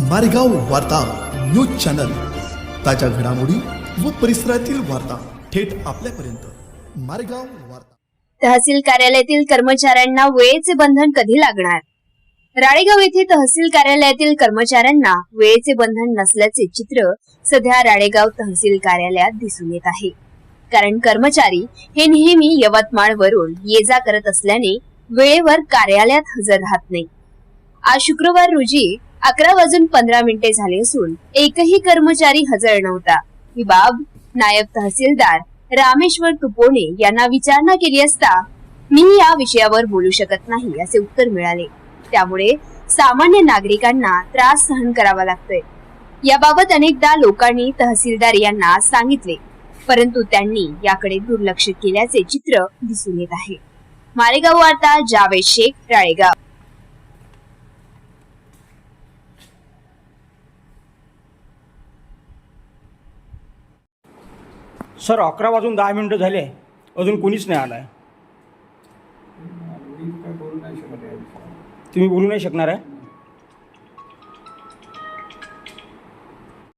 मारेगाव वार्ता news channel. ताज्या घडामोडी व परिसरातील वार्ता थेट आपल्यापर्यंत. मारेगाव वार्ता. तहसील कार्यालयातील कर्मचाऱ्यांना वेळेचे बंधन कधी लागणार? राळेगाव येथे तहसील कार्यालयातील कर्मचाऱ्यांना वेळेचे बंधन नसल्याचे चित्र सध्या राळेगाव तहसील कार्यालयात दिसून येत आहे. कारण कर्मचारी हे नेहमी यवतमाळ वरून ये जा करत असल्याने वेळेवर कार्यालयात हजर राहत नाही. आज शुक्रवार रोजी अकरा वाजून पंधरा मिनिटे झाले असून एकही कर्मचारी हजर नव्हता. ही बाब नायब तहसीलदार रामेश्वर तुपोणे यांना विचारणा केली असता मी या विषयावर बोलू शकत नाही असे उत्तर मिळाले. त्यामुळे सामान्य नागरिकांना त्रास सहन करावा लागतोय. याबाबत अनेकदा लोकांनी तहसीलदार यांना सांगितले परंतु त्यांनी याकडे दुर्लक्ष केल्याचे चित्र दिसून येत आहे. मालेगाव वार्ता जावेद शेख राळेगाव. सर अकरा वाजून दहा मिनटं झाले. अजून कोणीच नाही आलं आहे. तुम्ही बोलू नाही शकणार आहे?